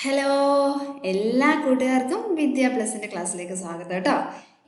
Hello എല്ലാ കൂട്ടുകാർക്കും വിദ്യാ പ്ലസിന്റെ ക്ലാസ്സിലേക്ക് സ്വാഗതം കേട്ടോ.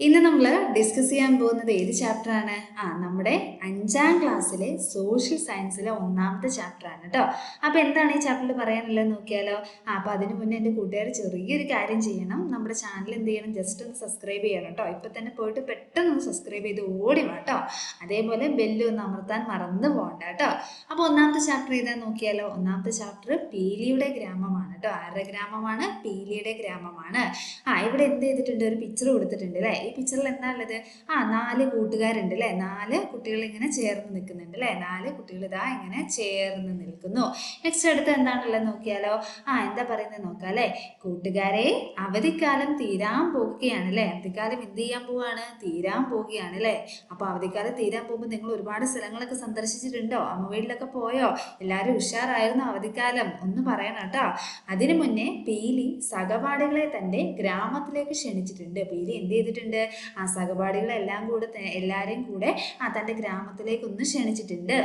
ഇന്ന് നമ്മൾ ഡിസ്കസ് ചെയ്യാൻ പോകുന്നത് ഏത് ചാപ്റ്ററാണ് ആ നമ്മുടെ അഞ്ചാം ക്ലാസ്സിലെ സോഷ്യൽ സയൻസിലെ ഒന്നാമത്തെ ചാപ്റ്ററാണ് കേട്ടോ അപ്പോൾ എന്താണ് ഈ ചാപ്റ്ററിൽ പറയാനുള്ളത് നോക്കിയാലോ? ആ അപ്പോൾ അതിന് മുന്നേ എന്റെ കൂട്ടുകാർ ചെറിയൊരു കാര്യം ചെയ്യണം. നമ്മുടെ ചാനൽ എന്ത് ചെയ്യണം? ജസ്റ്റ് ഒന്ന് സബ്സ്ക്രൈബ് ചെയ്യണം കേട്ടോ ഇപ്പം തന്നെ പോയിട്ട് പെട്ടെന്ന് ഒന്ന് സബ്സ്ക്രൈബ് ചെയ്ത് ഓടി കേട്ടോ അതേപോലെ ബെല്ല് ഒന്ന് അമർത്താൻ മറന്നു പോകണ്ട കേട്ടോ അപ്പോൾ ഒന്നാമത്തെ ചാപ്റ്റർ ഏതാ നോക്കിയാലോ? ഒന്നാമത്തെ ചാപ്റ്റർ പീലിയുടെ ഗ്രാമമാണ് കേട്ടോ ആരുടെ ഗ്രാമമാണ്? പീലിയുടെ ഗ്രാമമാണ്. ആ ഇവിടെ എന്ത് ചെയ്തിട്ടുണ്ട്? ഒരു പിക്ചർ കൊടുത്തിട്ടുണ്ട് അല്ലേ പിക്ചറിൽ എന്താ ഉള്ളത്? ആ നാല് കൂട്ടുകാരുണ്ട് അല്ലേ? നാല് കുട്ടികൾ ഇങ്ങനെ ചേർന്ന് നിൽക്കുന്നുണ്ട് അല്ലേ? നാല് കുട്ടികൾ ഇതാ ഇങ്ങനെ ചേർന്ന് നിൽക്കുന്നു. നെക്സ്റ്റ് അടുത്ത് എന്താണുള്ളത് നോക്കിയാലോ? ആ എന്താ പറയുന്നത് നോക്കാം അല്ലേ? കൂട്ടുകാരെ അവധിക്കാലം തീരാൻ പോകുകയാണ് അല്ലേ? അവധിക്കാലം എന്ത് ചെയ്യാൻ പോവാണ്? തീരാൻ പോവുകയാണ് അല്ലേ? അപ്പോൾ അവധിക്കാലം തീരാൻ പോകുമ്പോൾ നിങ്ങൾ ഒരുപാട് സ്ഥലങ്ങളൊക്കെ സന്ദർശിച്ചിട്ടുണ്ടോ? അമ്മ വീട്ടിലൊക്കെ പോയോ? എല്ലാവരും ഉഷാറായിരുന്നു അവധിക്കാലം. ഒന്ന് പറയണം കേട്ടോ. അതിനു മുന്നേ പീലി സഹപാഠികളെ തന്റെ ഗ്രാമത്തിലേക്ക് ക്ഷണിച്ചിട്ടുണ്ട്. പീലി എന്ത് ചെയ്തിട്ടുണ്ട്? ആ സഹപാഠികളെല്ലാം കൂടെ എല്ലാവരെയും കൂടെ ആ തന്റെ ഗ്രാമത്തിലേക്ക് ഒന്ന് ക്ഷണിച്ചിട്ടുണ്ട്.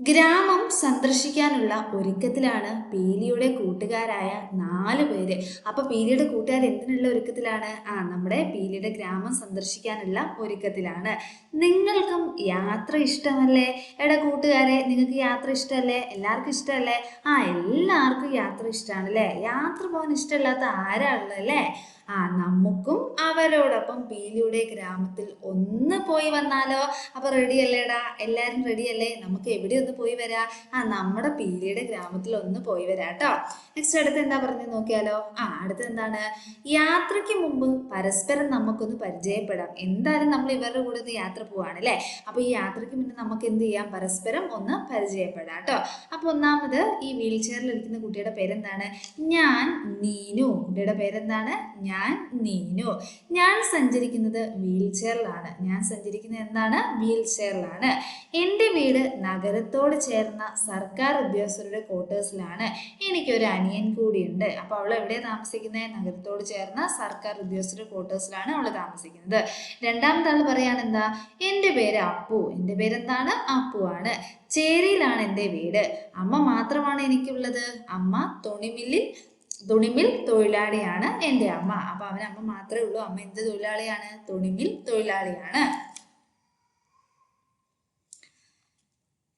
ഗ്രാമം സന്ദർശിക്കാനുള്ള ഒരുക്കത്തിലാണ് പീലിയുടെ കൂട്ടുകാരായ നാല് പേര്. അപ്പൊ പീലിയുടെ കൂട്ടുകാർ എന്തിനുള്ള ഒരുക്കത്തിലാണ്? ആ നമ്മുടെ പീലിയുടെ ഗ്രാമം സന്ദർശിക്കാനുള്ള ഒരുക്കത്തിലാണ്. നിങ്ങൾക്കും യാത്ര ഇഷ്ടമല്ലേ? എടാ കൂട്ടുകാരെ നിങ്ങൾക്ക് യാത്ര ഇഷ്ടമല്ലേ? എല്ലാവർക്കും ഇഷ്ടമല്ലേ? ആ എല്ലാവർക്കും യാത്ര ഇഷ്ടമാണ് അല്ലേ യാത്ര പോകാൻ ഇഷ്ടമില്ലാത്ത ആരാണല്ലോ അല്ലേ ആ നമുക്കും അവരോടൊപ്പം പീലിയുടെ ഗ്രാമത്തിൽ ഒന്ന് പോയി വന്നാലോ? അപ്പൊ റെഡി അല്ലേടാ? എല്ലാരും റെഡി അല്ലേ? നമുക്ക് എവിടെ ഒന്ന് പോയി വരാ? ആ നമ്മുടെ പീലിയുടെ ഗ്രാമത്തിൽ ഒന്ന് പോയി വരാ കേട്ടോ നെക്സ്റ്റ് അടുത്ത് എന്താ പറഞ്ഞു നോക്കിയാലോ? ആ അടുത്ത് എന്താണ്? യാത്രയ്ക്ക് മുമ്പ് പരസ്പരം നമുക്കൊന്ന് പരിചയപ്പെടാം. എന്തായാലും നമ്മൾ ഇവരുടെ കൂടെ ഒന്ന് യാത്ര പോവാണ് അല്ലേ അപ്പൊ ഈ യാത്രയ്ക്ക് മുന്നേ നമുക്ക് എന്ത് ചെയ്യാം? പരസ്പരം ഒന്ന് പരിചയപ്പെടാം കേട്ടോ അപ്പൊ ഒന്നാമത് ഈ വീൽ ചെയറിൽ ഇരിക്കുന്ന കുട്ടിയുടെ പേരെന്താണ്? ഞാൻ നീനു. കുട്ടിയുടെ പേരെന്താണ്? ഞാൻ നീനു. ഞാൻ സഞ്ചരിക്കുന്നത് വീൽ ചെയറിലാണ്. ഞാൻ സഞ്ചരിക്കുന്നത് എന്താണ്? വീൽ ചെയറിലാണ്. എന്റെ വീട് നഗരത്തോട് ചേർന്ന സർക്കാർ ഉദ്യോഗസ്ഥരുടെ ക്വാർട്ടേഴ്സിലാണ്. എനിക്കൊരു അനിയൻ കൂടിയുണ്ട്. അപ്പോൾ അവൾ എവിടെ താമസിക്കുന്നത് നഗരത്തോട് ചേർന്ന സർക്കാർ ഉദ്യോഗസ്ഥരുടെ ക്വാർട്ടേഴ്സിലാണ് അവൾ താമസിക്കുന്നത്. രണ്ടാമത്തെ ആൾ എന്താ? എന്റെ പേര് അപ്പു. എന്റെ പേരെന്താണ്? അപ്പു ആണ്. ചേരിയിലാണ് എന്റെ വീട്. അമ്മ മാത്രമാണ് എനിക്കുള്ളത്. അമ്മ തുണിമില്ലിൽ തുണിമിൽ തൊഴിലാളിയാണ് എന്റെ അമ്മ. അപ്പൊ അവൻ അമ്മ മാത്രമേ ഉള്ളൂ. അമ്മ എന്ത് തൊഴിലാളിയാണ്? തുണിമിൽ തൊഴിലാളിയാണ്.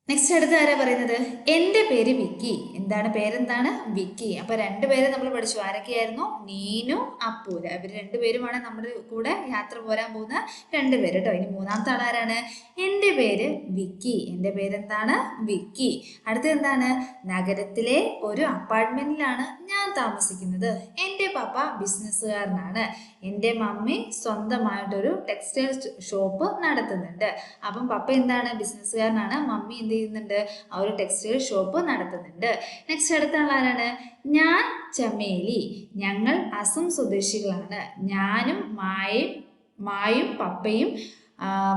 നെക്സ്റ്റ് അടുത്ത ആരാ പറയുന്നത്? എന്റെ പേര് വിക്കി. എന്താണ് പേരെന്താണ്? വിക്കി. അപ്പൊ രണ്ടുപേരെ നമ്മൾ പഠിച്ചു. ആരൊക്കെയായിരുന്നു? നീനു അപ്പൂല ഇവർ രണ്ടുപേരുമാണ് നമ്മുടെ കൂടെ യാത്ര പോരാൻ പോകുന്ന രണ്ടുപേര് കേട്ടോ ഇനി മൂന്നാമത്തെ ആളാരാണ് എന്റെ പേര് വിക്കി. എന്റെ പേരെന്താണ്? വിക്കി. അടുത്തത് എന്താണ്? നഗരത്തിലെ ഒരു അപ്പാർട്ട്മെന്റിലാണ് ഞാൻ താമസിക്കുന്നത്. എന്റെ പപ്പ ബിസിനസ്സുകാരനാണ്. എന്റെ മമ്മി സ്വന്തമായിട്ടൊരു ടെക്സ്റ്റൈൽ ഷോപ്പ് നടത്തുന്നുണ്ട്. അപ്പം പപ്പ എന്താണ്? ബിസിനസ്സുകാരനാണ്. മമ്മി എന്ത് ചെയ്യുന്നുണ്ട്. ആ ഒരു ടെക്സ്റ്റൈൽ ഷോപ്പ് നടത്തുന്നുണ്ട്. നെക്സ്റ്റ് അടുത്തുള്ള ആരാണ്? ഞാൻ ചമേലി. ഞങ്ങൾ അസം സ്വദേശികളാണ്. ഞാനും മായയും മായും പപ്പയും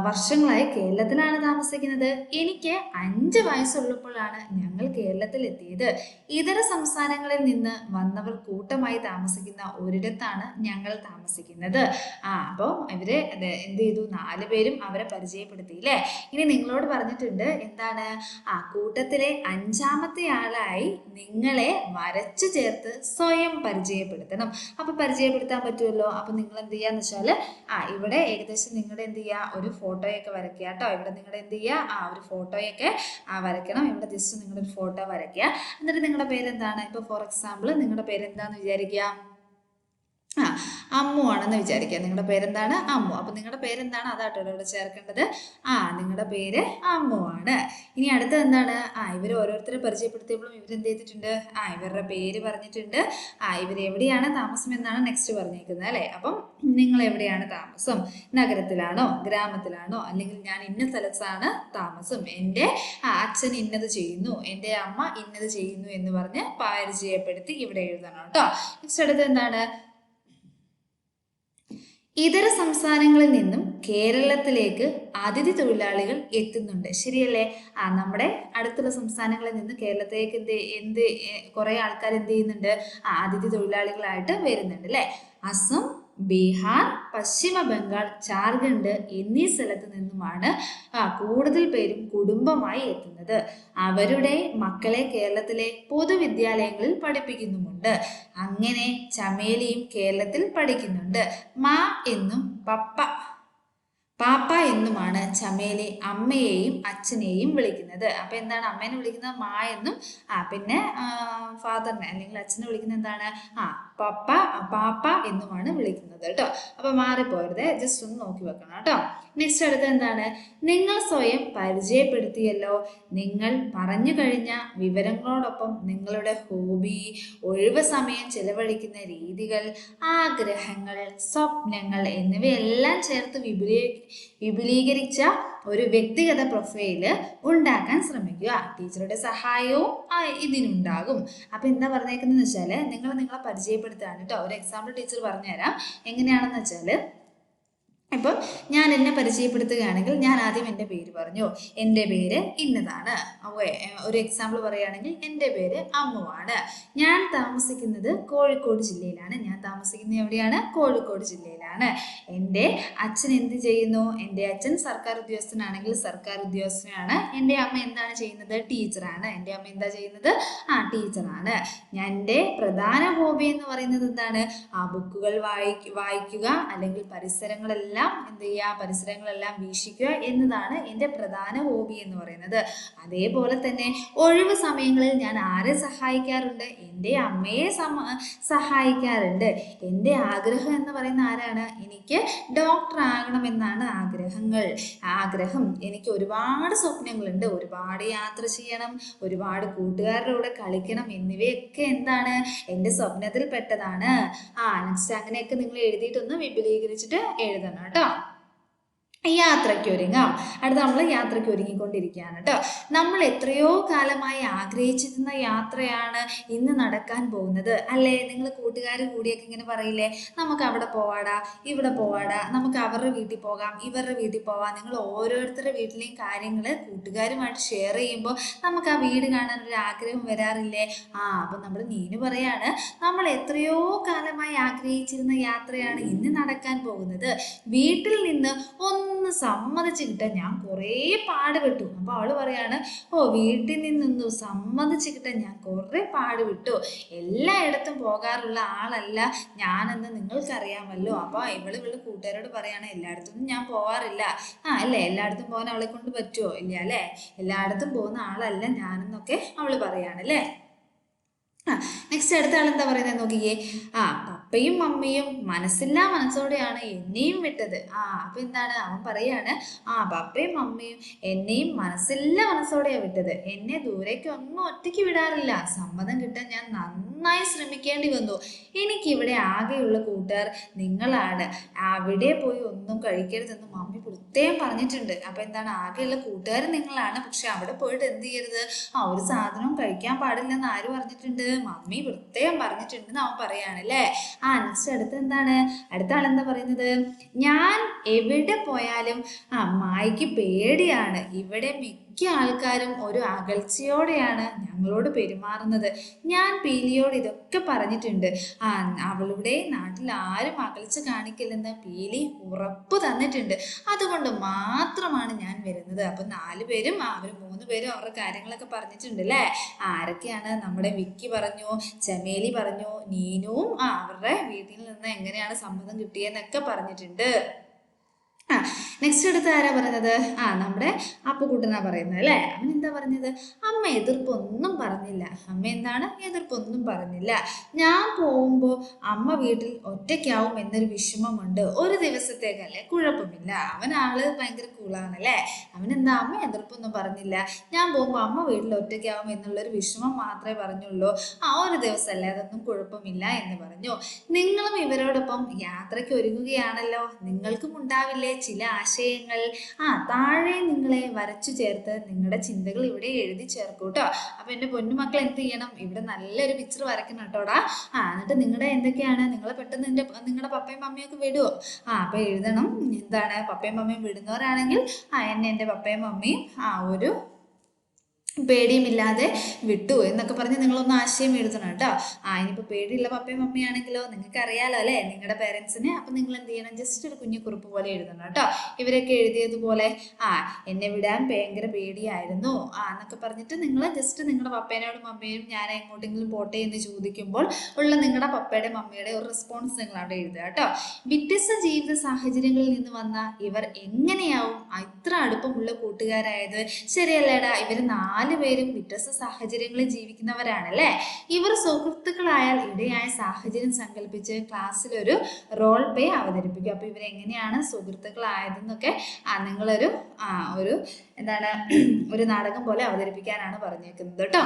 വർഷങ്ങളായി കേരളത്തിലാണ് താമസിക്കുന്നത്. എനിക്ക് അഞ്ച് വയസ്സുള്ളപ്പോഴാണ് ഞങ്ങൾ കേരളത്തിൽ എത്തിയത് ഇതര സംസ്ഥാനങ്ങളിൽ നിന്ന് വന്നവർ കൂട്ടമായി താമസിക്കുന്ന ഒരിടത്താണ് ഞങ്ങൾ താമസിക്കുന്നത്. ആ അപ്പോൾ ഇവർ എന്ത് ചെയ്തു? നാല് പേരും അവരെ പരിചയപ്പെടുത്തിയില്ലേ? ഇനി നിങ്ങളോട് പറഞ്ഞിട്ടുണ്ട് എന്താണ്? ആ കൂട്ടത്തിലെ അഞ്ചാമത്തെ ആളായി നിങ്ങളെ വരച്ചു ചേർത്ത് സ്വയം പരിചയപ്പെടുത്തണം. അപ്പൊ പരിചയപ്പെടുത്താൻ പറ്റുമല്ലോ? അപ്പൊ നിങ്ങൾ എന്ത് ചെയ്യാന്ന് വെച്ചാൽ ആ ഇവിടെ ഏകദേശം നിങ്ങളുടെ എന്ത് ചെയ്യുക ഒരു ഫോട്ടോയൊക്കെ വരയ്ക്കുക കേട്ടോ. ഇവിടെ നിങ്ങൾ എന്ത് ചെയ്യുക? ആ ഒരു ഫോട്ടോയൊക്കെ വരയ്ക്കണം. ഇവിടെ ജസ്റ്റ് നിങ്ങളൊരു ഫോട്ടോ വരയ്ക്കുക. എന്നിട്ട് നിങ്ങളുടെ പേരെന്താണ്? ഇപ്പൊ ഫോർ എക്സാമ്പിൾ നിങ്ങളുടെ പേരെന്താണെന്ന് വിചാരിക്കുക? അമ്മു ആണെന്ന് വിചാരിക്കുക. നിങ്ങളുടെ പേരെന്താണ്? അമ്മു. അപ്പൊ നിങ്ങളുടെ പേരെന്താണ്? അതാട്ടോ ഇവിടെ ചേർക്കേണ്ടത്. ആ നിങ്ങളുടെ പേര് അമ്മു ആണ് ഇനി അടുത്തത് എന്താണ്? ആ ഇവർ ഓരോരുത്തരെ പരിചയപ്പെടുത്തിയപ്പോഴും ഇവരെന്ത് ചെയ്തിട്ടുണ്ട്? ആ ഇവരുടെ പേര് പറഞ്ഞിട്ടുണ്ട്. ആ ഇവർ എവിടെയാണ് താമസം എന്നാണ് നെക്സ്റ്റ് പറഞ്ഞേക്കുന്നത് അല്ലേ? അപ്പം നിങ്ങൾ എവിടെയാണ് താമസം? നഗരത്തിലാണോ? ഗ്രാമത്തിലാണോ? അല്ലെങ്കിൽ ഞാൻ ഇന്ന സ്ഥലത്താണ് താമസം? എന്റെ അച്ഛൻ ഇന്നത് ചെയ്യുന്നു. എന്റെ അമ്മ ഇന്നത് ചെയ്യുന്നു എന്ന് പറഞ്ഞ് പരിചയപ്പെടുത്തി ഇവിടെ എഴുതണം കേട്ടോ. നെക്സ്റ്റ് അടുത്ത് എന്താണ്? ഇതര സംസ്ഥാനങ്ങളിൽ നിന്നും കേരളത്തിലേക്ക് അതിഥി തൊഴിലാളികൾ എത്തുന്നുണ്ട്. ശരിയല്ലേ? ആ നമ്മുടെ അടുത്തുള്ള സംസ്ഥാനങ്ങളിൽ നിന്ന് കേരളത്തിലേക്ക് എന്ത് എന്ത് കുറെ ആൾക്കാർ എന്ത് ചെയ്യുന്നുണ്ട്? ആ അതിഥി തൊഴിലാളികളായിട്ട് വരുന്നുണ്ട് അല്ലേ? അസം ബീഹാർ പശ്ചിമ ബംഗാൾ ജാർഖണ്ഡ് എന്നീ സ്ഥലത്ത് നിന്നുമാണ് കൂടുതൽ പേരും കുടുംബമായി എത്തുന്നത്. അവരുടെ മക്കളെ കേരളത്തിലെ പൊതുവിദ്യാലയങ്ങളിൽ പഠിപ്പിക്കുന്നുമുണ്ട്. അങ്ങനെ ചമേലിയും കേരളത്തിൽ പഠിക്കുന്നുണ്ട്. മാ എന്നും പപ്പ പാപ്പ എന്നുമാണ് ചമേലി അമ്മയെയും അച്ഛനെയും വിളിക്കുന്നത്. അപ്പൊ എന്താണ് അമ്മേനെ വിളിക്കുന്നത്? മാ എന്നും ആ പിന്നെ ഫാദറിനെ അല്ലെങ്കിൽ അച്ഛനെ വിളിക്കുന്നത് എന്താണ്? ആ പപ്പ പാപ്പ എന്നുമാണ് വിളിക്കുന്നത് കേട്ടോ. അപ്പൊ മാറിപ്പോരുത് ജസ്റ്റ് ഒന്ന് നോക്കി വെക്കണം കേട്ടോ. നെക്സ്റ്റ് അടുത്ത എന്താണ്? നിങ്ങൾ സ്വയം പരിചയപ്പെടുത്തിയല്ലോ. നിങ്ങൾ പറഞ്ഞു കഴിഞ്ഞ വിവരങ്ങളോടൊപ്പം നിങ്ങളുടെ ഹോബി ഒഴിവ് സമയം ചെലവഴിക്കുന്ന രീതികൾ ആഗ്രഹങ്ങൾ സ്വപ്നങ്ങൾ എന്നിവയെല്ലാം ചേർത്ത് വിപുലീ വിപുലീകരിച്ച ഒരു വ്യക്തിഗത പ്രൊഫൈൽ ഉണ്ടാക്കാൻ ശ്രമിക്കുക. ടീച്ചറുടെ സഹായവും ഇതിനുണ്ടാകും. അപ്പൊ എന്താ പറഞ്ഞേക്കുന്നതെന്ന് വെച്ചാൽ നിങ്ങൾ നിങ്ങളെ പരിചയപ്പെടുത്തുകയാണ് കേട്ടോ. ഒരു എക്സാമ്പിൾ ടീച്ചർ പറഞ്ഞുതരാം. എങ്ങനെയാണെന്ന് വെച്ചാൽ ഇപ്പം ഞാൻ എന്നെ പരിചയപ്പെടുത്തുകയാണെങ്കിൽ ഞാൻ ആദ്യം എന്റെ പേര് പറഞ്ഞു. എന്റെ പേര് ഇന്നതാണ്. ഒരു എക്സാമ്പിൾ പറയുകയാണെങ്കിൽ എന്റെ പേര് അമ്മുവാണ്. ഞാൻ താമസിക്കുന്നത് കോഴിക്കോട് ജില്ലയിലാണ്. ഞാൻ താമസിക്കുന്നത് എവിടെയാണ്? കോഴിക്കോട് ജില്ലയിലാണ്. എന്റെ അച്ഛൻ എന്ത് ചെയ്യുന്നു? എന്റെ അച്ഛൻ സർക്കാർ ഉദ്യോഗസ്ഥനാണെങ്കിൽ സർക്കാർ ഉദ്യോഗസ്ഥനാണ്. എന്റെ അമ്മ എന്താണ് ചെയ്യുന്നത്? ടീച്ചറാണ്. എന്റെ അമ്മ എന്താ ചെയ്യുന്നത്? ആ ടീച്ചറാണ്. ഞാൻ എന്റെ പ്രധാന ഹോബി എന്ന് പറയുന്നത് എന്താണ്? ആ ബുക്കുകൾ വായിക്കുക അല്ലെങ്കിൽ പരിസരങ്ങളെല്ലാം എന്ത് ചെയ്യുക പരിസരങ്ങളെല്ലാം വീക്ഷിക്കുക എന്നതാണ് എന്റെ പ്രധാന ഹോബി എന്ന് പറയുന്നത്. അതേപോലെ തന്നെ ഒഴിവ് സമയങ്ങളിൽ ഞാൻ ആരെ സഹായിക്കാറുണ്ട്? എന്റെ അമ്മയെ സഹായിക്കാറുണ്ട്. എന്റെ ആഗ്രഹം എന്ന് പറയുന്ന ആരാണ്? എനിക്ക് ഡോക്ടർ ആകണമെന്നാണ് ആഗ്രഹങ്ങൾ. ആഗ്രഹം എനിക്ക് ഒരുപാട് സ്വപ്നങ്ങളുണ്ട്. ഒരുപാട് യാത്ര ചെയ്യണം ഒരുപാട് കൂട്ടുകാരുടെ കൂടെ കളിക്കണം എന്നിവയൊക്കെ എന്താണ്? എന്റെ സ്വപ്നത്തിൽ പെട്ടതാണ്. ആ നെക്സ്റ്റ് അങ്ങനെയൊക്കെ നിങ്ങൾ എഴുതിയിട്ടൊന്ന് വിപുലീകരിച്ചിട്ട് എഴുതണം കേട്ടോ യാത്രയ്ക്ക് ഒരുങ്ങാം. അടുത്ത നമ്മൾ യാത്രയ്ക്ക് ഒരുങ്ങിക്കൊണ്ടിരിക്കുകയാണ് കേട്ടോ. നമ്മൾ എത്രയോ കാലമായി ആഗ്രഹിച്ചിരുന്ന യാത്രയാണ് ഇന്ന് നടക്കാൻ പോകുന്നത്. അല്ലേ? നിങ്ങൾ കൂട്ടുകാർ കൂടിയൊക്കെ ഇങ്ങനെ പറയില്ലേ? നമുക്ക് അവിടെ പോവാടാ ഇവിടെ പോവാടാ നമുക്ക് അവരുടെ വീട്ടിൽ പോകാം ഇവരുടെ വീട്ടിൽ പോവാം. നിങ്ങൾ ഓരോരുത്തരുടെ വീട്ടിലെയും കാര്യങ്ങൾ കൂട്ടുകാരുമായിട്ട് ഷെയർ ചെയ്യുമ്പോൾ നമുക്ക് ആ വീട് കാണാൻ ഒരു ആഗ്രഹം വരാറില്ലേ? ആ അപ്പം നമ്മൾ നീനു പറയാണ് നമ്മൾ എത്രയോ കാലമായി ആഗ്രഹിച്ചിരുന്ന യാത്രയാണ് ഇന്ന് നടക്കാൻ പോകുന്നത്. വീട്ടിൽ നിന്ന് ഒന്ന് സമ്മതിച്ച് കിട്ടാൻ ഞാൻ കുറേ പാടുപെട്ടു. അപ്പോൾ അവൾ പറയാണ് ഓ വീട്ടിൽ നിന്നൊന്ന് സമ്മതിച്ച് കിട്ടാൻ ഞാൻ കുറേ പാടുപെട്ടു. എല്ലായിടത്തും പോകാറുള്ള ആളല്ല ഞാനെന്ന് നിങ്ങൾക്കറിയാമല്ലോ. അപ്പോൾ ഇവൾ ഇവളുടെ കൂട്ടുകാരോട് പറയാണ് എല്ലായിടത്തും ഞാൻ പോവാറില്ല. ആ അല്ലേ? എല്ലായിടത്തും പോകാൻ അവളെ കൊണ്ട് പറ്റുമോ ഇല്ല അല്ലേ? എല്ലായിടത്തും പോകുന്ന ആളല്ല ഞാനെന്നൊക്കെ അവൾ പറയാണ് അല്ലേ? ആ നെക്സ്റ്റ് അടുത്ത ആൾ എന്താ പറയുന്നത് നോക്കിയേ ആ പപ്പയും അമ്മയും മനസ്സില്ലാ മനസ്സോടെയാണ് എന്നെയും വിട്ടത്. ആ അപ്പൊ എന്താണ്? അവൻ പറയാണ് ആ അപ്പയും അമ്മയും എന്നെയും മനസ്സില്ലാ മനസ്സോടെയാണ് വിട്ടത്. എന്നെ ദൂരേക്ക് ഒന്നും ഒറ്റയ്ക്ക് വിടാറില്ല. സമ്മതം കിട്ടാൻ ഞാൻ നന്നായി ശ്രമിക്കേണ്ടി വന്നു. എനിക്കിവിടെ ആകെയുള്ള കൂട്ടുകാർ നിങ്ങളാണ്. അവിടെ പോയി ഒന്നും കഴിക്കരുതെന്ന് മമ്മി പ്രത്യേകം പറഞ്ഞിട്ടുണ്ട്. അപ്പൊ എന്താണ്? ആകെയുള്ള കൂട്ടുകാർ നിങ്ങളാണ്. പക്ഷെ അവിടെ പോയിട്ട് എന്ത് ചെയ്യരുത്? ആ ഒരു സാധനവും കഴിക്കാൻ പാടില്ലെന്ന് ആര് പറഞ്ഞിട്ടുണ്ട്? മമ്മി പ്രത്യേകം പറഞ്ഞിട്ടുണ്ടെന്ന് അവൻ പറയാണ് അല്ലേ? ആ നെക്സ്റ്റ് അടുത്ത് എന്താണ്? അടുത്ത ആളെന്താ പറയുന്നത്? ഞാൻ എവിടെ പോയാലും അമ്മായിക്ക് മായ്ക്ക് പേടിയാണ്. ഇവിടെ മിക്ക ആൾക്കാരും ഒരു അകൽച്ചയോടെയാണ് ഞങ്ങളോട് പെരുമാറുന്നത്. ഞാൻ പീലിയോട് ഇതൊക്കെ പറഞ്ഞിട്ടുണ്ട്. ആ അവളുടെ നാട്ടിൽ ആരും അകൽച്ച കാണിക്കില്ലെന്ന് പീലി ഉറപ്പ് തന്നിട്ടുണ്ട്. അതുകൊണ്ട് മാത്രമാണ് ഞാൻ വരുന്നത്. അപ്പൊ നാല് പേരും അവർ മൂന്ന് പേരും അവരുടെ കാര്യങ്ങളൊക്കെ പറഞ്ഞിട്ടുണ്ട് അല്ലേ? ആരൊക്കെയാണ്? നമ്മുടെ വിക്കി പറഞ്ഞു ചമേലി പറഞ്ഞു നീനുവും അവരുടെ വീട്ടിൽ നിന്ന് എങ്ങനെയാണ് സമ്മതം കിട്ടിയെന്നൊക്കെ പറഞ്ഞിട്ടുണ്ട്. ആ നെക്സ്റ്റ് അടുത്ത് ആരാ പറയുന്നത് ആ നമ്മുടെ അപ്പുക്കുട്ടനാ പറയുന്നത് അല്ലേ? അവൻ എന്താ പറഞ്ഞത്? അമ്മ എതിർപ്പൊന്നും പറഞ്ഞില്ല. അമ്മ എന്താണ്? എതിർപ്പൊന്നും പറഞ്ഞില്ല. ഞാൻ പോകുമ്പോൾ അമ്മ വീട്ടിൽ ഒറ്റയ്ക്കാവും എന്നൊരു വിഷമമുണ്ട്. ഒരു ദിവസത്തേക്കല്ലേ കുഴപ്പമില്ല. അവൻ ആൾ ഭയങ്കര അവൻ എന്താ? അമ്മ എതിർപ്പൊന്നും പറഞ്ഞില്ല. ഞാൻ പോകുമ്പോൾ അമ്മ വീട്ടിൽ ഒറ്റയ്ക്കാവും എന്നുള്ളൊരു വിഷമം മാത്രമേ പറഞ്ഞുള്ളൂ. ആ ഒരു ദിവസം ദിവസമല്ലേ? അതൊന്നും കുഴപ്പമില്ല എന്ന് പറഞ്ഞു. നിങ്ങളും ഇവരോടൊപ്പം യാത്രയ്ക്ക് ഒരുങ്ങുകയാണല്ലോ? നിങ്ങൾക്കും ഉണ്ടാവില്ലേ? ചില ആശയങ്ങൾ. ആ താഴെ നിങ്ങളെ വരച്ചു ചേർത്ത് നിങ്ങളുടെ ചിന്തകൾ ഇവിടെ എഴുതി ചേർക്കൂട്ടോ. അപ്പൊ എന്റെ പൊന്നുമക്കൾ എന്ത് ചെയ്യണം? ഇവിടെ നല്ലൊരു പിക്ചർ വരയ്ക്കണം കേട്ടോടാ. ആ എന്നിട്ട് നിങ്ങളുടെ എന്തൊക്കെയാണ്? നിങ്ങൾ പെട്ടെന്ന് എന്റെ നിങ്ങളുടെ പപ്പയും മമ്മിയും ഒക്കെ വിടുവോ? ആ അപ്പൊ എഴുതണം. എന്താണ്? പപ്പയും മമ്മിയും വിടുന്നവരാണെങ്കിൽ ആ എന്നെ എന്റെ പപ്പയും മമ്മിയും ആ ഒരു പേടിയുമില്ലാതെ വിട്ടു എന്നൊക്കെ പറഞ്ഞ് നിങ്ങളൊന്ന് ആശയം എഴുതണം കേട്ടോ. ആ ഇനിയിപ്പോൾ പേടിയുള്ള പപ്പയും മമ്മിയാണെങ്കിലോ? നിങ്ങൾക്ക് അറിയാലോ അല്ലേ? നിങ്ങളുടെ പേരൻസിനെ അപ്പം നിങ്ങൾ എന്ത് ചെയ്യണം? ജസ്റ്റ് ഒരു കുഞ്ഞു കുറിപ്പ് പോലെ എഴുതണം കേട്ടോ. ഇവരൊക്കെ എഴുതിയതുപോലെ ആ എന്നെ വിടാൻ ഭയങ്കര പേടിയായിരുന്നു. ആ എന്നൊക്കെ പറഞ്ഞിട്ട് നിങ്ങൾ ജസ്റ്റ് നിങ്ങളുടെ പപ്പേനോടും മമ്മയും ഞാൻ എങ്ങോട്ടെങ്കിലും പോട്ടെ എന്ന് ചോദിക്കുമ്പോൾ ഉള്ള നിങ്ങളുടെ പപ്പയുടെ മമ്മിയുടെ ഒരു റെസ്പോൺസ് നിങ്ങൾ അവിടെ എഴുതുക കേട്ടോ. വ്യത്യസ്ത ജീവിത സാഹചര്യങ്ങളിൽ നിന്ന് വന്ന ഇവർ എങ്ങനെയാവും? ഇത്ര അടുപ്പമുള്ള കൂട്ടുകാരായത്? ശരിയല്ലേടാ ഇവർ നാല് പേരും വ്യത്യസ്ത സാഹചര്യങ്ങളിൽ ജീവിക്കുന്നവരാണല്ലേ? ഇവർ സുഹൃത്തുക്കളായാൽ ഇടയായ സാഹചര്യം സങ്കല്പിച്ച് ക്ലാസ്സിൽ ഒരു റോൾ പ്ലേ അവതരിപ്പിക്കും. അപ്പോൾ ഇവരെങ്ങനെയാണ് സുഹൃത്തുക്കളായതെന്നൊക്കെ നിങ്ങളൊരു ഒരു എന്താണ് ഒരു നാടകം പോലെ അവതരിപ്പിക്കാനാണ് പറഞ്ഞേക്കുന്നത് കേട്ടോ.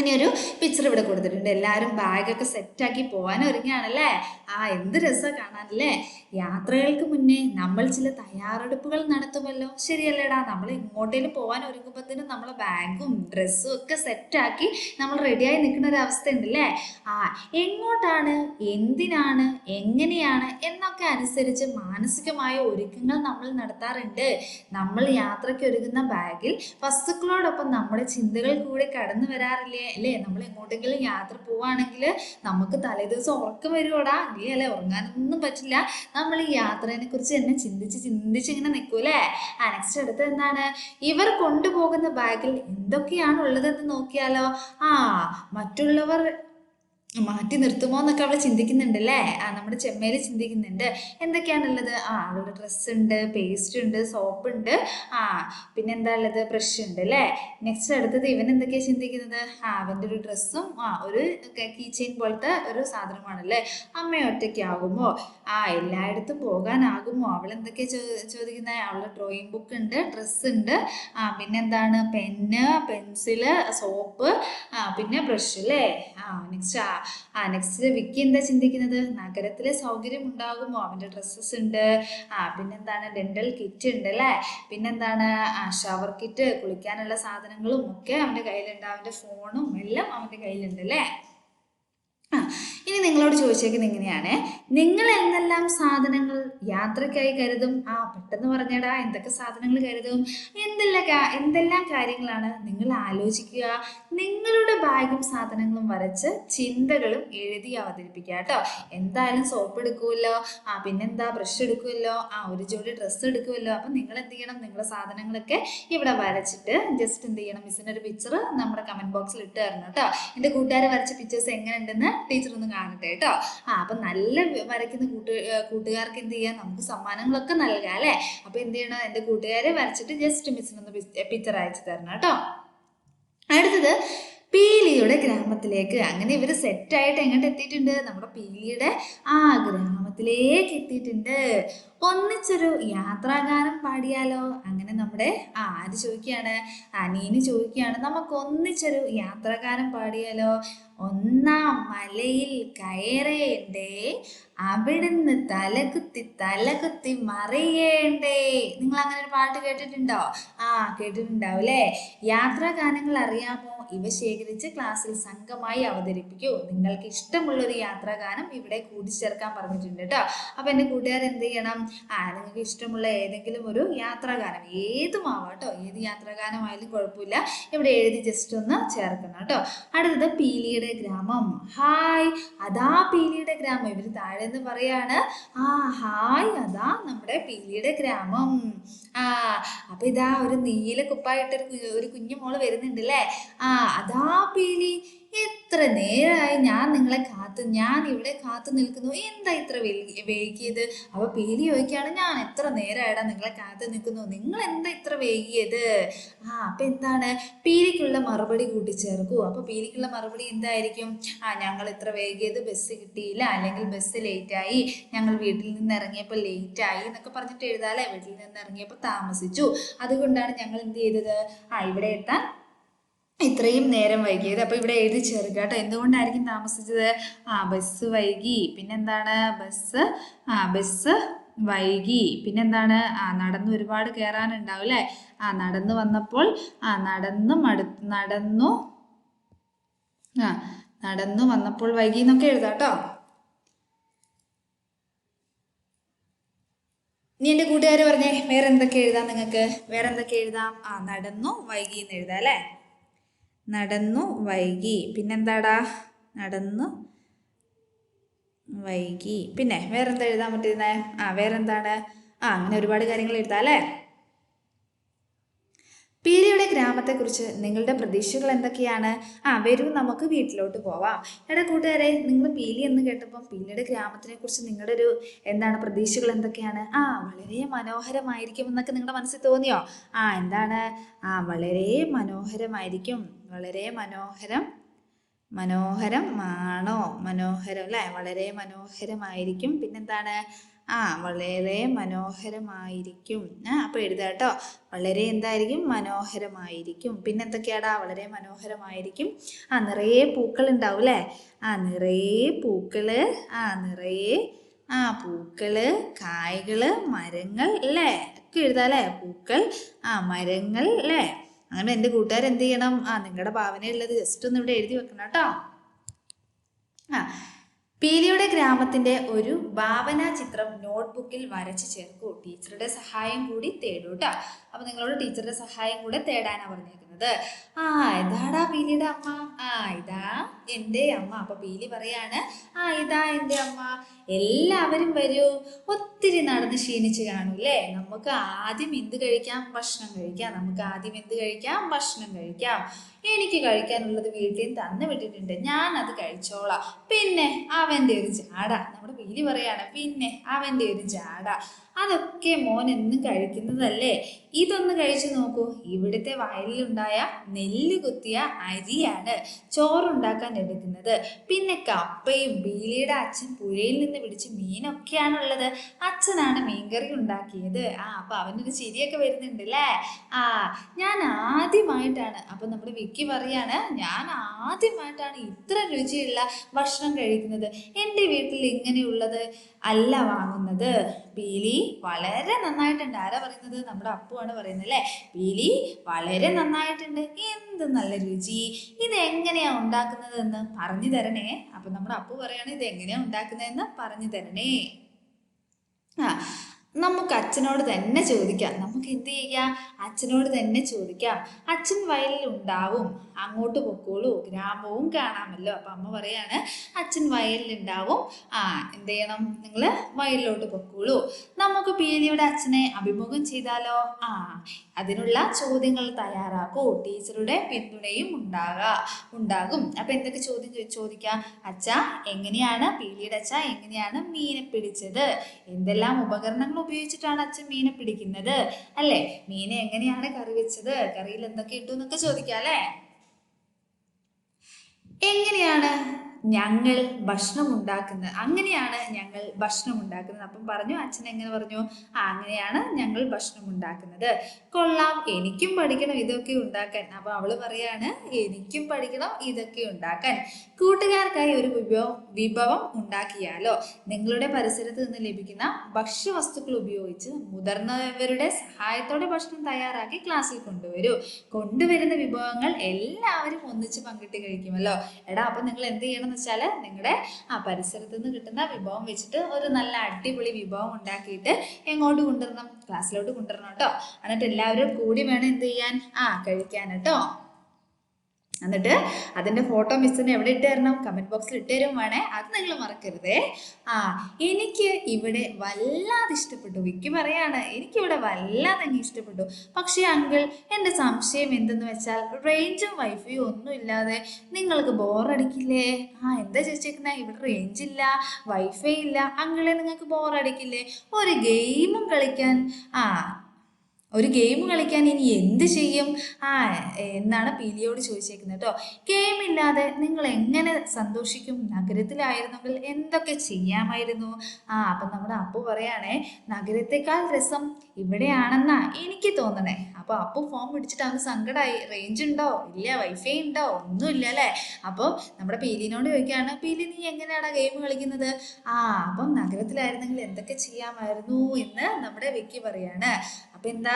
ഇനി ഒരു പിക്ചർ ഇവിടെ കൊടുത്തിട്ടുണ്ട്. എല്ലാവരും ബാഗൊക്കെ സെറ്റാക്കി പോകാൻ ഒരുങ്ങുകയാണല്ലേ? ആ എന്ത് രസമാണ് കാണാനല്ലേ? യാത്രകൾക്ക് മുന്നേ നമ്മൾ ചില തയ്യാറെടുപ്പുകൾ നടത്തുമല്ലോ? ശരിയല്ലേടാ? നമ്മൾ എങ്ങോട്ടേലും പോകാൻ ഒരുങ്ങുമ്പോഴത്തേനും നമ്മളെ ബാഗും ഡ്രസ്സും ഒക്കെ സെറ്റാക്കി നമ്മൾ റെഡിയായി നിൽക്കുന്ന ഒരു അവസ്ഥ ഉണ്ടല്ലേ ആ എങ്ങോട്ടാണ്? എന്തിനാണ്? എങ്ങനെയാണ്? എന്നൊക്കെ അനുസരിച്ച് മാനസികമായ ഒരുക്കങ്ങൾ നമ്മൾ നടത്താറുണ്ട്. നമ്മൾ യാത്രയ്ക്ക് ഒരുങ്ങുന്ന ബാഗിൽ വസ്തുക്കളോടൊപ്പം നമ്മുടെ ചിന്തകൾ കൂടി കടന്നു വരാറില്ലേ? അല്ലേ? നമ്മൾ എങ്ങോട്ടെങ്കിലും യാത്ര പോവാണെങ്കിൽ നമുക്ക് തലേദിവസം ഉറക്കം വരുവോടാ. ഇല്ലേ? അല്ലേ? ഉറങ്ങാനൊന്നും പറ്റില്ല. നമ്മൾ ഈ യാത്രേനെ കുറിച്ച് തന്നെ ചിന്തിച്ച് ചിന്തിച്ച് ഇങ്ങനെ നിൽക്കൂലേ ആ നെക്സ്റ്റ് അടുത്ത് എന്താണ്? ഇവർ കൊണ്ടുപോകുന്ന ബാഗിൽ എന്തൊക്കെയാണ് ഉള്ളതെന്ന് നോക്കിയാലോ? ആ മറ്റുള്ളവർ മാറ്റി നിർത്തുമോ എന്നൊക്കെ അവൾ ചിന്തിക്കുന്നുണ്ടല്ലേ? ആ നമ്മുടെ ചെമ്മേൽ ചിന്തിക്കുന്നുണ്ട്. എന്തൊക്കെയാണുള്ളത്? ആ അവളുടെ ഡ്രസ്സ് ഉണ്ട് പേസ്റ്റ് ഉണ്ട് സോപ്പ് ഉണ്ട്. ആ പിന്നെ എന്താ ഉള്ളത്? ബ്രഷ് ഉണ്ട് അല്ലേ? നെക്സ്റ്റ് അടുത്തത് ഇവൻ എന്തൊക്കെയാണ് ചിന്തിക്കുന്നത്? ആ അവന്റെ ഒരു ഡ്രസ്സും ആ ഒരു കീ ചെയിൻ പോലത്തെ ഒരു സാധനമാണല്ലേ? അമ്മ ഒറ്റയ്ക്കാകുമോ ആ എല്ലായിടത്തും പോകാനാകുമോ? അവൾ എന്തൊക്കെയാ ചോ ചോദിക്കുന്നത് അവളുടെ ഡ്രോയിങ് ബുക്ക് ഉണ്ട് ഡ്രസ്സ് ഉണ്ട്. ആ പിന്നെ എന്താണ്? പെന്ന് പെൻസിൽ സോപ്പ് ആ പിന്നെ ബ്രഷ് അല്ലേ? ആ നെക്സ്റ്റ് ആ നെക്സ്റ്റ് വിക്കി എന്താ ചിന്തിക്കുന്നത്? നഗരത്തിലെ സൗകര്യം ഉണ്ടാകുമോ? അവന്റെ ഡ്രസ്സസ് ഉണ്ട്. ആ പിന്നെന്താണ്? ഡെന്റൽ കിറ്റ് ഉണ്ട് അല്ലേ? പിന്നെന്താണ്? ആ ഷവർ കിറ്റ് കുളിക്കാനുള്ള സാധനങ്ങളും ഒക്കെ അവന്റെ കയ്യിലുണ്ട്. അവന്റെ ഫോണും എല്ലാം അവന്റെ കയ്യിലുണ്ട് അല്ലേ? ആ ഇനി നിങ്ങളോട് ചോദിച്ചേക്കുന്ന ഇങ്ങനെയാണ്. നിങ്ങൾ എന്തെല്ലാം സാധനങ്ങൾ യാത്രയ്ക്കായി കരുതും. ആ പെട്ടെന്ന് പറഞ്ഞടാ എന്തൊക്കെ സാധനങ്ങൾ കരുതും? എന്തെല്ലാം എന്തെല്ലാം കാര്യങ്ങളാണ് നിങ്ങൾ ആലോചിക്കുക? നിങ്ങളുടെ ബാഗും സാധനങ്ങളും വരച്ച് ചിന്തകളും എഴുതി അവതരിപ്പിക്കുക കേട്ടോ. എന്തായാലും സോപ്പ് എടുക്കുമല്ലോ ആ പിന്നെന്താ ബ്രഷ് എടുക്കുമല്ലോ ആ ഒരു ജോഡി ഡ്രസ്സ് എടുക്കുമല്ലോ അപ്പം നിങ്ങൾ എന്ത് ചെയ്യണം? നിങ്ങളുടെ സാധനങ്ങളൊക്കെ ഇവിടെ വരച്ചിട്ട് ജസ്റ്റ് എന്ത് ചെയ്യണം? മിസ്സിന്റെ ഒരു പിക്ചർ നമ്മുടെ കമന്റ് ബോക്സിൽ ഇട്ട് തരണം കേട്ടോ. എന്റെ കൂട്ടുകാർ വരച്ച പിക്ചേഴ്സ് എങ്ങനെ ഉണ്ടെന്ന് ടീച്ചർ ഒന്ന് കാണട്ടെ കേട്ടോ. ആ അപ്പം നല്ല വരയ്ക്കുന്ന കൂട്ടു കൂട്ടുകാർക്ക് എന്ത് ചെയ്യാം? നമുക്ക് സമ്മാനങ്ങളൊക്കെ നൽകാം അല്ലേ? അപ്പം എന്ത് ചെയ്യണം? എന്റെ കൂട്ടുകാരെ വരച്ചിട്ട് ജസ്റ്റ് മിസ്സിനൊന്ന് പിക്ചർ അയച്ചു തരണം കേട്ടോ. അടുത്തത് പീലിയുടെ ഗ്രാമത്തിലേക്ക്. അങ്ങനെ ഇവർ സെറ്റായിട്ട് എങ്ങോട്ട് എത്തിയിട്ടുണ്ട്? നമ്മുടെ പീലിയുടെ ആ ഗ്രാമത്തിലേക്ക് എത്തിയിട്ടുണ്ട്. ഒന്നിച്ചൊരു യാത്രാഗാനം പാടിയാലോ? അങ്ങനെ നമ്മുടെ ആ ആര് ചോദിക്കുകയാണ്? അനീന് നീന് ചോദിക്കുകയാണ്. നമുക്ക് ഒന്നിച്ചൊരു യാത്രാഗാനം പാടിയാലോ? ഒന്നാം മലയിൽ കയറേണ്ടേ അവിടുന്ന് തലകുത്തി തലകുത്തി മറിയേണ്ടേ. നിങ്ങൾ അങ്ങനെ ഒരു പാട്ട് കേട്ടിട്ടുണ്ടോ? ആ കേട്ടിട്ടുണ്ടാവും അല്ലേ യാത്രാഗാനങ്ങൾ അറിയാമോ? ഇവ ശേഖരിച്ച് ക്ലാസ്സിൽ സംഘമായി അവതരിപ്പിക്കൂ. നിങ്ങൾക്ക് ഇഷ്ടമുള്ള ഒരു യാത്രാഗാനം ഇവിടെ കൂട്ടിച്ചേർക്കാൻ പറഞ്ഞിട്ടുണ്ട് കേട്ടോ അപ്പൊ എന്റെ കൂട്ടുകാർ എന്ത് ചെയ്യണം? ആ നിങ്ങൾക്ക് ഇഷ്ടമുള്ള ഏതെങ്കിലും ഒരു യാത്രാഗാനം ഏതുമാവാം കേട്ടോ ഏത് യാത്രാഗാനമായാലും കുഴപ്പമില്ല. ഇവിടെ എഴുതി ജസ്റ്റ് ഒന്ന് ചേർക്കണം കേട്ടോ അടുത്തത് പീലിയുടെ ഗ്രാമം. ഹായ് അതാ പീലിയുടെ ഗ്രാമം. ഇവർ താഴെ നിന്ന് പറയാണ്. ആ ഹായ് അതാ നമ്മുടെ പീലിയുടെ ഗ്രാമം. ആ അപ്പൊ ഇതാ ഒരു നീല കുപ്പായിട്ടൊരു ഒരു കുഞ്ഞു മോൾ വരുന്നുണ്ട് അല്ലേ ആ അതാ പീലി എത്ര നേരമായി ഞാൻ നിങ്ങളെ കാത്തു ഞാൻ ഇവിടെ കാത്തു നിൽക്കുന്നു. എന്താ ഇത്ര വൈകി- വൈകിയത്? അപ്പൊ പീലി ചോദിക്കുകയാണ്. ഞാൻ എത്ര നേരമായിടാ നിങ്ങളെ കാത്തു നിൽക്കുന്നു? നിങ്ങൾ എന്താ ഇത്ര വൈകിയത്? ആ അപ്പൊ എന്താണ്? പീലിക്കുള്ള മറുപടി കൂട്ടിച്ചേർക്കൂ. അപ്പൊ പീലിക്കുള്ള മറുപടി എന്തായിരിക്കും? ആ ഞങ്ങൾ ഇത്ര വൈകിയത് ബസ് കിട്ടിയില്ല. അല്ലെങ്കിൽ ബസ് ലേറ്റായി. ഞങ്ങൾ വീട്ടിൽ നിന്ന് ഇറങ്ങിയപ്പോൾ ലേറ്റായി എന്നൊക്കെ പറഞ്ഞിട്ട് എഴുതാല്ലേ? വീട്ടിൽ നിന്ന് ഇറങ്ങിയപ്പോൾ താമസിച്ചു. അതുകൊണ്ടാണ് ഞങ്ങൾ എന്ത് ചെയ്തത്? ആ ഇവിടെ എത്താൻ ഇത്രയും നേരം വൈകിയത്. അപ്പോൾ ഇവിടെ എഴുതി ചേർക്കുക കേട്ടോ. എന്തുകൊണ്ടായിരിക്കും താമസിച്ചത്? ആ ബസ് വൈകി. പിന്നെന്താണ്? ബസ് ആ ബസ് വൈകി. പിന്നെന്താണ്? ആ നടന്ന് ഒരുപാട് കയറാനുണ്ടാവും അല്ലേ? ആ നടന്നു വന്നപ്പോൾ ആ നടന്നു മടു നടന്നു ആ നടന്നു വന്നപ്പോൾ വൈകി എന്നൊക്കെ എഴുതാം കേട്ടോ. നീ എന്റെ കൂട്ടുകാർ പറഞ്ഞേ വേറെ എന്തൊക്കെ എഴുതാം നിങ്ങൾക്ക്? വേറെ എന്തൊക്കെ എഴുതാം? ആ നടന്നു വൈകി എന്ന് എഴുതാം അല്ലേ? നടന്നു വൈകി. പിന്നെന്താടാ? നടന്നു വൈകി. പിന്നെ വേറെന്താ എഴുതാൻ പറ്റുന്നേ ആ വേറെന്താണ്? ആ അങ്ങനെ ഒരുപാട് കാര്യങ്ങൾ എഴുതാം അല്ലേ? പീലിയുടെ ഗ്രാമത്തെക്കുറിച്ച് നിങ്ങളുടെ പ്രതീക്ഷകൾ എന്തൊക്കെയാണ്? ആ വരൂ നമുക്ക് വീട്ടിലോട്ട് പോവാം. എടാ കൂട്ടുകാരെ നിങ്ങൾ പീലി എന്ന് കേട്ടപ്പോൾ പീലിയുടെ ഗ്രാമത്തിനെ കുറിച്ച് നിങ്ങളുടെ ഒരു എന്താണ് പ്രതീക്ഷകൾ എന്തൊക്കെയാണ്? ആ വളരെ മനോഹരമായിരിക്കും എന്നൊക്കെ നിങ്ങളുടെ മനസ്സിൽ തോന്നിയോ? ആ എന്താണ്? ആ വളരെ മനോഹരമായിരിക്കും. വളരെ മനോഹരം. മനോഹരം ആണോ? മനോഹരം അല്ലേ? വളരെ മനോഹരമായിരിക്കും. പിന്നെന്താണ്? ആ വളരെ മനോഹരമായിരിക്കും. ആ അപ്പോൾ എഴുതുക കേട്ടോ. വളരെ എന്തായിരിക്കും? മനോഹരമായിരിക്കും. പിന്നെന്തൊക്കെയാടാ? വളരെ മനോഹരമായിരിക്കും. ആ നിറയെ പൂക്കൾ ഉണ്ടാവും അല്ലേ? ആ നിറയെ പൂക്കൾ ആ നിറയെ ആ പൂക്കൾ കായ്കൾ മരങ്ങൾ അല്ലേ? ഒക്കെ എഴുതാം അല്ലേ? പൂക്കൾ ആ മരങ്ങൾ അല്ലേ? അങ്ങനെ എന്റെ കൂട്ടുകാർ എന്ത് ചെയ്യണം ആ നിങ്ങളുടെ ഭാവനയുള്ളത് ജസ്റ്റ് ഒന്ന് ഇവിടെ എഴുതി വെക്കണം കേട്ടോ. ആ പീലിയുടെ ഗ്രാമത്തിന്റെ ഒരു ഭാവന ചിത്രം നോട്ട്ബുക്കിൽ വരച്ചു ചേർക്കൂ. ടീച്ചറുടെ സഹായം കൂടി തേടൂ കേട്ടോ അപ്പൊ നിങ്ങളോട് ടീച്ചറുടെ സഹായം കൂടെ തേടാനാണ് പറഞ്ഞേക്കുന്നത്. ആ ഇതാടാ പീലിയുടെ അമ്മ. ആ ഇതാ. എന്റെ അമ്മ. അപ്പൊ പീലി പറയാണ് ആ ഇതാ എന്റെ അമ്മ. എല്ലാവരും വരൂ. ഒത്തിരി നടന്ന് ക്ഷീണിച്ച് കാണും അല്ലേ നമുക്ക് ആദ്യം എന്ത് കഴിക്കാം? ഭക്ഷണം കഴിക്കാം. നമുക്ക് ആദ്യം എന്ത് കഴിക്കാം? ഭക്ഷണം കഴിക്കാം. എനിക്ക് കഴിക്കാനുള്ളത് വീട്ടിൽ നിന്ന് തന്നു വിട്ടിട്ടുണ്ട്. ഞാൻ അത് കഴിച്ചോളാം. പിന്നെ അവന്റെ ഒരു ചാട നമ്മുടെ പീലി പറയാണ് പിന്നെ അവന്റെ ഒരു ചാട അതൊക്കെ മോൻ എന്നും കഴിക്കുന്നതല്ലേ? ഇതൊന്ന് കഴിച്ചു നോക്കൂ. ഇവിടുത്തെ വയലിലുണ്ടായ നെല്ല് കുത്തിയ അരിയാണ്. ചോറുണ്ടാക്കാൻ എടുക്കുന്നത് പിന്നെ കപ്പയും ബീലിയുടെ അച്ഛൻ പുഴയിൽ നിന്ന് പിടിച്ച് മീനൊക്കെയാണുള്ളത്. അച്ഛനാണ് മീൻകറി ഉണ്ടാക്കിയത്. ആ അപ്പൊ അവനൊരു ചിരിയൊക്കെ വരുന്നുണ്ട് അല്ലേ ആ ഞാൻ ആദ്യമായിട്ടാണ് അപ്പൊ നമ്മുടെ വിക്കി പറയാണ് ഞാൻ ആദ്യമായിട്ടാണ് ഇത്ര രുചിയുള്ള ഭക്ഷണം കഴിക്കുന്നത്. എന്റെ വീട്ടിൽ ഇങ്ങനെയുള്ളത് അല്ല വാങ്ങുന്നത്. പീലി വളരെ നന്നായിട്ടുണ്ട്. ആരാ പറയുന്നത്? നമ്മുടെ അപ്പുവാണ് പറയുന്നത് അല്ലേ? പീലി വളരെ നന്നായിട്ടുണ്ട്. എന്ത് നല്ല രുചി. ഇത് എങ്ങനെയാ ഉണ്ടാക്കുന്നതെന്ന് പറഞ്ഞു തരണേ. അപ്പൊ നമ്മുടെ അപ്പു പറയാണ് ഇത് എങ്ങനെയാ ഉണ്ടാക്കുന്നതെന്ന് പറഞ്ഞു തരണേ. ആ നമുക്ക് അച്ഛനോട് തന്നെ ചോദിക്കാം. നമുക്ക് എന്ത് ചെയ്യാം? അച്ഛനോട് തന്നെ ചോദിക്കാം. അച്ഛൻ വയലിൽ ഉണ്ടാവും. അങ്ങോട്ട് പൊക്കോളൂ. ഗ്രാമവും കാണാമല്ലോ. അപ്പം അമ്മ പറയാണ് അച്ഛൻ വയലിലുണ്ടാവും ആ എന്ത് ചെയ്യണം? നിങ്ങൾ വയലിലോട്ട് പൊക്കോളൂ. നമുക്ക് പീലിയുടെ അച്ഛനെ അഭിമുഖം ചെയ്താലോ? ആ അതിനുള്ള ചോദ്യങ്ങൾ തയ്യാറാക്കൂ. ടീച്ചറുടെ പിന്തുണയും ഉണ്ടാകാ ഉണ്ടാകും. അപ്പം എന്തൊക്കെ ചോദ്യം ചോദിക്കാം? അച്ഛ എങ്ങനെയാണ്? പീലിയുടെ അച്ഛ എങ്ങനെയാണ് മീനെ പിടിച്ചത്? എന്തെല്ലാം ഉപകരണങ്ങൾ ഉപയോഗിച്ചിട്ടാണ് അച്ഛൻ മീനെ പിടിക്കുന്നത്. അല്ലേ? മീനെ എങ്ങനെയാണ് കറി വെച്ചത്? കറിയിൽ എന്തൊക്കെ ഇട്ടു എന്നൊക്കെ ചോദിക്കാം അല്ലേ? എങ്ങനെയാണ്? ഞങ്ങൾ ഭക്ഷണം ഉണ്ടാക്കുന്നത് അങ്ങനെയാണ് ഞങ്ങൾ ഭക്ഷണം ഉണ്ടാക്കുന്നത് അപ്പം പറഞ്ഞു അച്ഛൻ എങ്ങനെ പറഞ്ഞു? ആ അങ്ങനെയാണ് ഞങ്ങൾ ഭക്ഷണം ഉണ്ടാക്കുന്നത് കൊള്ളാം എനിക്കും പഠിക്കണം ഇതൊക്കെ ഉണ്ടാക്കാൻ. അപ്പൊ അവൾ പറയാണ് എനിക്കും പഠിക്കണം ഇതൊക്കെ ഉണ്ടാക്കാൻ. കൂട്ടുകാർക്കായി ഒരു വിഭവം വിഭവം ഉണ്ടാക്കിയാലോ? നിങ്ങളുടെ പരിസരത്ത് നിന്ന് ലഭിക്കുന്ന ഭക്ഷ്യവസ്തുക്കൾ ഉപയോഗിച്ച് മുതിർന്നവരുടെ സഹായത്തോടെ ഭക്ഷണം തയ്യാറാക്കി ക്ലാസ്സിൽ കൊണ്ടുവരൂ. കൊണ്ടുവരുന്ന വിഭവങ്ങൾ എല്ലാവരും ഒന്നിച്ച് പങ്കിട്ട് കഴിക്കുമല്ലോ. എടാ അപ്പൊ നിങ്ങൾ എന്ത് ചെയ്യണം? വെച്ചാൽ നിങ്ങളുടെ ആ പരിസരത്ത് നിന്ന് കിട്ടുന്ന വിഭവം വെച്ചിട്ട് ഒരു നല്ല അടിപൊളി വിഭവം ഉണ്ടാക്കിയിട്ട് എങ്ങോട്ട് കൊണ്ടുവരണം? ക്ലാസ്സിലോട്ട് കൊണ്ടുവരണം കേട്ടോ. എന്നിട്ട് എല്ലാവരും കൂടി വേണം എന്ത് ചെയ്യാൻ? ആ കഴിക്കാൻ കേട്ടോ. എന്നിട്ട് അതിന്റെ ഫോട്ടോ മിസ്സിന് എവിടെ ഇട്ട് തരണം കമന്റ് ബോക്സിൽ ഇട്ട് തരും വേണേ. അത് നിങ്ങൾ മറക്കരുതേ. ആ എനിക്ക് ഇവിടെ വല്ലാതെ ഇഷ്ടപ്പെട്ടു. വിക്കി പറയാണ് എനിക്കിവിടെ വല്ലാതെ അങ്ങ് ഇഷ്ടപ്പെട്ടു. പക്ഷേ അങ്കിൾ എന്റെ സംശയം എന്തെന്ന് വെച്ചാൽ റേഞ്ചും വൈഫൈയും ഒന്നും ഇല്ലാതെ നിങ്ങൾക്ക് ബോറടിക്കില്ലേ ആ എന്താ ചോദിച്ചേക്കുന്ന? ഇവിടെ റേഞ്ച് ഇല്ല വൈഫൈ ഇല്ല. അങ്കിളെ നിങ്ങൾക്ക് ബോറടിക്കില്ലേ ഒരു ഗെയിമും കളിക്കാൻ ആ ഒരു ഗെയിം കളിക്കാൻ ഇനി എന്ത് ചെയ്യും? ആ എന്നാണ് പീലിയോട് ചോദിച്ചേക്കുന്നത് കേട്ടോ ഗെയിം ഇല്ലാതെ നിങ്ങൾ എങ്ങനെ സന്തോഷിക്കും? നഗരത്തിലായിരുന്നെങ്കിൽ എന്തൊക്കെ ചെയ്യാമായിരുന്നു? ആ അപ്പം നമ്മുടെ അപ്പു പറയാണേ നഗരത്തെക്കാൾ രസം ഇവിടെയാണെന്നാ എനിക്ക് തോന്നണേ. അപ്പോൾ അപ്പു ഫോൺ പിടിച്ചിട്ട് അവന് സങ്കടമായി റേഞ്ച് ഉണ്ടോ? ഇല്ല വൈഫൈ ഉണ്ടോ? ഒന്നുമില്ല അല്ലേ? അപ്പോൾ നമ്മുടെ പീലിനോട് ചോദിക്കുകയാണ് പീലി നീ എങ്ങനെയാണ് ഗെയിം കളിക്കുന്നത്? ആ അപ്പം നഗരത്തിലായിരുന്നെങ്കിൽ എന്തൊക്കെ ചെയ്യാമായിരുന്നു എന്ന് നമ്മുടെ വിക്കി പറയാണ്. അപ്പൊ എന്താ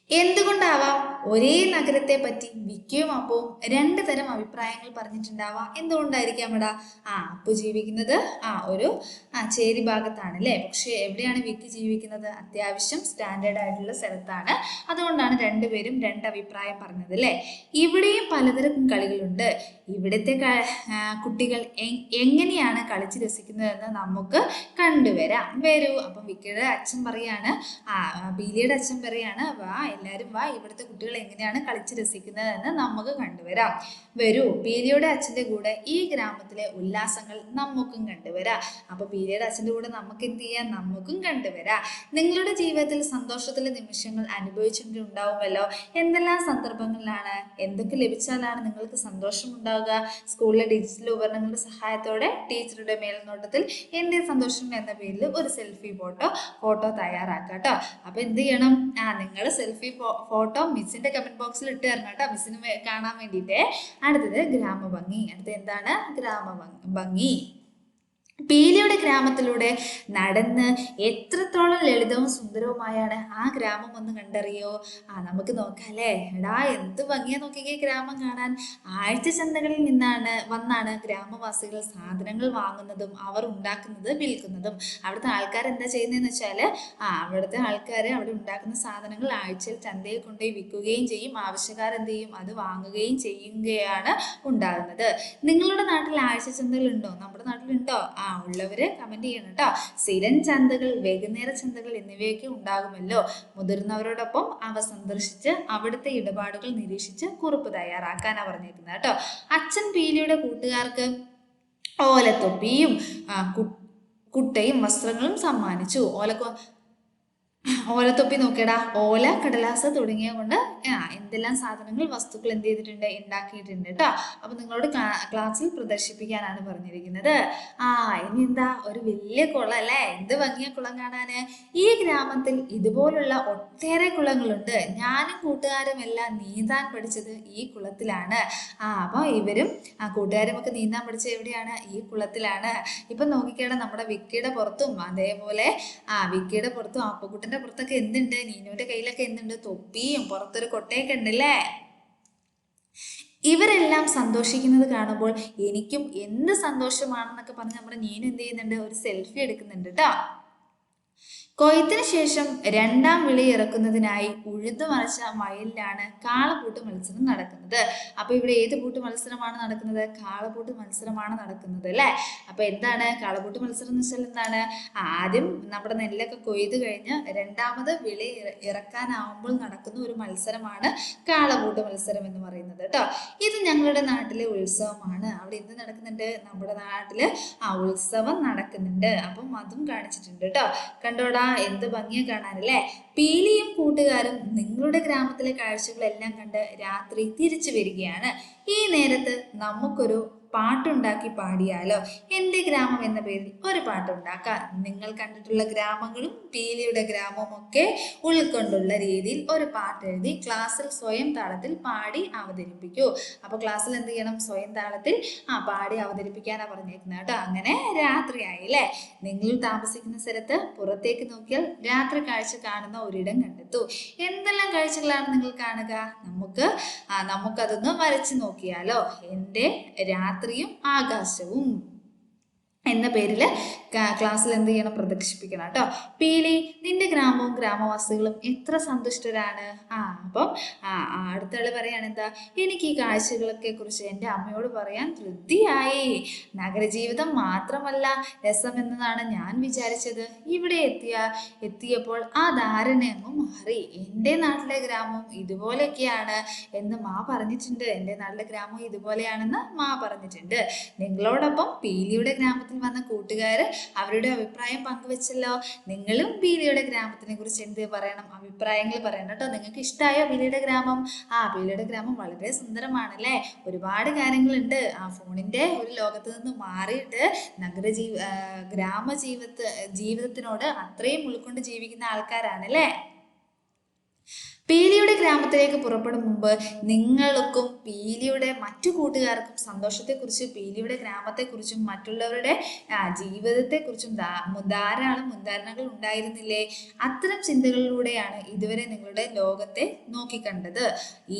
എന്തുകൊണ്ടാവാം ഒരേ നഗരത്തെ പറ്റി വിക്കിയും അപ്പവും രണ്ട് തരം അഭിപ്രായങ്ങൾ പറഞ്ഞിട്ടുണ്ടാവാം? എന്തുകൊണ്ടായിരിക്കാം എടാ ആ അപ്പു ജീവിക്കുന്നത് ആ ഒരു ആ ചേരി ഭാഗത്താണ് അല്ലേ? പക്ഷെ എവിടെയാണ് വിക്കി ജീവിക്കുന്നത്? അത്യാവശ്യം സ്റ്റാൻഡേർഡ് ആയിട്ടുള്ള സ്ഥലത്താണ്. അതുകൊണ്ടാണ് രണ്ടുപേരും രണ്ട് അഭിപ്രായം പറഞ്ഞത് അല്ലേ? ഇവിടെയും പലതരം കളികളുണ്ട്. ഇവിടുത്തെ കുട്ടികൾ എങ്ങനെയാണ് കളിച്ച് രസിക്കുന്നതെന്ന് നമുക്ക് കണ്ടുവരാം. വരൂ. അപ്പം വിക്കിയുടെ അച്ഛൻ പറയാണ് ആ ആ, ബീലിയുടെ അച്ഛൻ പറയാണ് വാ എല്ലാവരും വാ ഇവിടുത്തെ കുട്ടികൾ എങ്ങനെയാണ് കളിച്ച് രസിക്കുന്നതെന്ന് നമുക്ക് കണ്ടുവരാം. വരൂ ബീലിയുടെ അച്ഛന്റെ കൂടെ ഈ ഗ്രാമത്തിലെ ഉല്ലാസങ്ങൾ നമുക്കും കണ്ടുവരാം. അപ്പൊ ബീലിയുടെ അച്ഛന്റെ കൂടെ നമുക്ക് എന്ത് ചെയ്യാം? നമുക്കും കണ്ടുവരാം. നിങ്ങളുടെ ജീവിതത്തിൽ സന്തോഷത്തിലെ നിമിഷങ്ങൾ അനുഭവിച്ചിട്ടുണ്ടാവുമല്ലോ? എന്തെല്ലാം സന്ദർഭങ്ങളിലാണ്? എന്തൊക്കെ ലഭിച്ചാലാണ് നിങ്ങൾക്ക് സന്തോഷം ഉണ്ടാവുക സ്കൂളിലെ ഡിജിറ്റൽ ഉപകരണങ്ങളുടെ സഹായത്തോടെ ടീച്ചറുടെ മേൽനോട്ടത്തിൽ എന്റെ സന്തോഷം എന്ന പേരിൽ ഒരു സെൽഫി ഫോട്ടോ ഫോട്ടോ തയ്യാറാക്കാം കേട്ടോ. അപ്പൊ എന്ത് ചെയ്യണം? ആ നിങ്ങൾ സെൽഫി ഫോട്ടോ മിസ്സിന്റെ കമന്റ് ബോക്സിൽ ഇട്ട് തരണം കേട്ടോ മിസ്സിന് കാണാൻ വേണ്ടിയിട്ട്. അടുത്തത് ഗ്രാമഭംഗി. അടുത്തത് എന്താണ്? ഗ്രാമഭംഗി. പീലിയുടെ ഗ്രാമത്തിലൂടെ നടന്ന് എത്രത്തോളം ലളിതവും സുന്ദരവുമായാണ് ആ ഗ്രാമം ഒന്ന് കണ്ടറിയോ? ആ നമുക്ക് നോക്കാം അല്ലേ? എടാ എന്ത് ഭംഗിയാ നോക്കിക്കേ ഗ്രാമം കാണാൻ. ആഴ്ച ചന്തകളിൽ നിന്നാണ് വന്നാണ് ഗ്രാമവാസികൾ സാധനങ്ങൾ വാങ്ങുന്നതും അവർ ഉണ്ടാക്കുന്നത് വിൽക്കുന്നതും. അവിടുത്തെ ആൾക്കാർ എന്താ ചെയ്യുന്നതെന്ന് വെച്ചാൽ ആ അവിടുത്തെ ആൾക്കാർ അവിടെ ഉണ്ടാക്കുന്ന സാധനങ്ങൾ ആഴ്ചയിൽ ചന്തയിൽ കൊണ്ടുപോയി വിൽക്കുകയും ചെയ്യും. ആവശ്യക്കാർ എന്ത് ചെയ്യും? അത് വാങ്ങുകയും ചെയ്യുകയാണ് ഉണ്ടാകുന്നത്. നിങ്ങളുടെ നാട്ടിൽ ആഴ്ച ചന്തകളുണ്ടോ നമ്മുടെ നാട്ടിലുണ്ടോ? ആ ഉള്ളവര് കമന്റ് ചെയ്യണം കേട്ടോ സ്ഥിരം ചന്തകൾ വൈകുന്നേര ചന്തകൾ എന്നിവയൊക്കെ ഉണ്ടാകുമല്ലോ. മുതിർന്നവരോടൊപ്പം അവ സന്ദർശിച്ച് അവിടുത്തെ ഇടപാടുകൾ നിരീക്ഷിച്ച് കുറിപ്പ് തയ്യാറാക്കാനാണ് പറഞ്ഞേക്കുന്നത് കേട്ടോ അച്ഛൻ പീലിയുടെ കൂട്ടുകാർക്ക് ഓലത്തൊപ്പിയും ആ, കുട്ടയും വസ്ത്രങ്ങളും സമ്മാനിച്ചു. ഓലക്കൊ ഓലത്തൊപ്പി നോക്കിയടാ. ഓല കടലാസ് തുടങ്ങിയ കൊണ്ട് ആ എന്തെല്ലാം സാധനങ്ങൾ വസ്തുക്കൾ എന്ത് ചെയ്തിട്ടുണ്ട് ഉണ്ടാക്കിയിട്ടുണ്ട് കേട്ടോ അപ്പൊ നിങ്ങളോട് ക്ലാസ്സിൽ പ്രദർശിപ്പിക്കാനാണ് പറഞ്ഞിരിക്കുന്നത്. ആ ഇനി എന്താ ഒരു വലിയ കുളം അല്ലേ? എന്ത് ഭംഗിയ കുളം കാണാന്? ഈ ഗ്രാമത്തിൽ ഇതുപോലുള്ള ഒട്ടേറെ കുളങ്ങളുണ്ട്. ഞാനും കൂട്ടുകാരും എല്ലാം നീന്താൻ പഠിച്ചത് ഈ കുളത്തിലാണ്. ആ അപ്പൊ ഇവരും ആ കൂട്ടുകാരും ഒക്കെ നീന്താൻ പഠിച്ചത് എവിടെയാണ്? ഈ കുളത്തിലാണ്. ഇപ്പൊ നോക്കിക്കേടാ നമ്മുടെ വിക്കിയുടെ പുറത്തും അതേപോലെ ആ വിക്കിയുടെ പുറത്തും അപ്പക്കുട്ടന്റെ പുറത്തൊക്കെ എന്തുണ്ട്? നീനുവിന്റെ കയ്യിലൊക്കെ എന്തുണ്ട്? തൊപ്പിയും പുറത്തൊരു കൊട്ടയൊക്കെ ഉണ്ടല്ലേ? ഇവരെല്ലാം സന്തോഷിക്കുന്നത് കാണുമ്പോൾ എനിക്കും എന്ത് സന്തോഷമാണെന്നൊക്കെ പറഞ്ഞ് നമ്മുടെ നീനു എന്ത് ചെയ്യുന്നുണ്ട്? ഒരു സെൽഫി എടുക്കുന്നുണ്ട് കേട്ടോ കൊയ്ത്തിന് ശേഷം രണ്ടാം വിളി ഇറക്കുന്നതിനായി ഉഴുതു മറച്ച വയലിലാണ് കാളപൂട്ട് മത്സരം നടക്കുന്നത്. അപ്പൊ ഇവിടെ ഏത് പൂട്ട് മത്സരമാണ് നടക്കുന്നത്? കാളപൂട്ട് മത്സരമാണ് നടക്കുന്നത് അല്ലെ? അപ്പൊ എന്താണ്? കാളപൂട്ട് മത്സരം എന്ന് വെച്ചാൽ എന്താണ്? ആദ്യം നമ്മുടെ നെല്ലൊക്കെ കൊയ്ത് കഴിഞ്ഞ് രണ്ടാമത് വിളി ഇറ- ഇറക്കാനാവുമ്പോൾ നടക്കുന്ന ഒരു മത്സരമാണ് കാളപൂട്ട് മത്സരം എന്ന് പറയുന്നത് കേട്ടോ. ഇത് ഞങ്ങളുടെ നാട്ടിലെ ഉത്സവമാണ്. അവിടെ എന്ത് നടക്കുന്നുണ്ട്? നമ്മുടെ നാട്ടിൽ ആ ഉത്സവം നടക്കുന്നുണ്ട്. അപ്പം അതും കാണിച്ചിട്ടുണ്ട് കേട്ടോ. കണ്ടോടാ എന്ത് ഭംഗിയാ കാണാനല്ലേ? പീലിയും കൂട്ടുകാരും നിങ്ങളുടെ ഗ്രാമത്തിലെ കാഴ്ചകളെല്ലാം കണ്ട് രാത്രി തിരിച്ചു വരികയാണ്. ഈ നേരത്ത് നമുക്കൊരു പാട്ടുണ്ടാക്കി പാടിയാലോ? എന്റെ ഗ്രാമം എന്ന പേരിൽ ഒരു പാട്ടുണ്ടാക്കാം. നിങ്ങൾ കണ്ടിട്ടുള്ള ഗ്രാമങ്ങളും പീലിയുടെ ഗ്രാമവും ഒക്കെ ഉൾക്കൊണ്ടുള്ള രീതിയിൽ ഒരു പാട്ട് എഴുതി ക്ലാസ്സിൽ സ്വയം താളത്തിൽ പാടി അവതരിപ്പിക്കൂ. അപ്പൊ ക്ലാസ്സിൽ എന്ത് ചെയ്യണം? സ്വയം താളത്തിൽ ആ പാടി അവതരിപ്പിക്കാനാ പറഞ്ഞേക്കുന്നത് കേട്ടോ. അങ്ങനെ രാത്രിയായി അല്ലേ? നിങ്ങൾ താമസിക്കുന്ന സ്ഥലത്ത് പുറത്തേക്ക് നോക്കിയാൽ രാത്രി കാഴ്ച കാണുന്ന ഒരിടം കണ്ടെത്തു. എന്തെല്ലാം കാഴ്ചകളാണ് നിങ്ങൾ കാണുക? നമുക്ക് നമുക്കതൊന്ന് വരച്ചു നോക്കിയാലോ? എന്റെ രാത്രിയും ആകാശവും എന്ന പേരിൽ ക്ലാസ്സിൽ എന്ത് ചെയ്യണം? പ്രദർശിപ്പിക്കണം കേട്ടോ. പീലി നിന്റെ ഗ്രാമവും ഗ്രാമവാസികളും എത്ര സന്തുഷ്ടരാണ്? ആ അപ്പം അടുത്തയാൾ പറയാണ് എന്താ? എനിക്ക് ഈ കാഴ്ചകളൊക്കെ കുറിച്ച് എന്റെ അമ്മയോട് പറയാൻ തൃപ്തിയായി നഗരജീവിതം മാത്രമല്ല രസമെന്നതാണ് ഞാൻ വിചാരിച്ചത്. ഇവിടെ എത്തിയ എത്തിയപ്പോൾ ആ ധാരണ അങ്ങ് മാറി. എന്റെ നാട്ടിലെ ഗ്രാമം ഇതുപോലെയൊക്കെയാണ് എന്ന് മാ പറഞ്ഞിട്ടുണ്ട്. എന്റെ നാട്ടിലെ ഗ്രാമം ഇതുപോലെയാണെന്ന് മാ പറഞ്ഞിട്ടുണ്ട്. നിങ്ങളോടൊപ്പം പീലിയുടെ ഗ്രാമത്തിൽ വന്ന കൂട്ടുകാർ അവരുടെ അഭിപ്രായം പങ്കുവെച്ചല്ലോ. നിങ്ങളും ബീലിയുടെ ഗ്രാമത്തിനെ കുറിച്ച് എന്ത് പറയണം? അഭിപ്രായങ്ങൾ പറയണം കേട്ടോ. നിങ്ങൾക്ക് ഇഷ്ടമായോ ബീലിയുടെ ഗ്രാമം? ആ ബീലിയുടെ ഗ്രാമം വളരെ സുന്ദരമാണ് അല്ലേ ഒരുപാട് കാര്യങ്ങളുണ്ട്. ആ ഫോണിന്റെ ഒരു ലോകത്ത് നിന്ന് മാറിയിട്ട് നഗരജീവ ഗ്രാമ ഗ്രാമജീവിത ജീവിതത്തിനോട് അത്രയും ഉൾക്കൊണ്ട് ജീവിക്കുന്ന ആൾക്കാരാണ് അല്ലേ പീലിയുടെ ഗ്രാമത്തിലേക്ക് പുറപ്പെടും മുമ്പ് നിങ്ങൾക്കും പീലിയുടെ മറ്റു കൂട്ടുകാർക്കും സന്തോഷത്തെക്കുറിച്ച് പീലിയുടെ ഗ്രാമത്തെക്കുറിച്ചും മറ്റുള്ളവരുടെ ജീവിതത്തെക്കുറിച്ചും ധാരാളം മുൻധാരണകൾ ഉണ്ടായിരുന്നില്ലേ? അത്തരം ചിന്തകളിലൂടെയാണ് ഇതുവരെ നിങ്ങളുടെ ലോകത്തെ നോക്കിക്കണ്ടത്.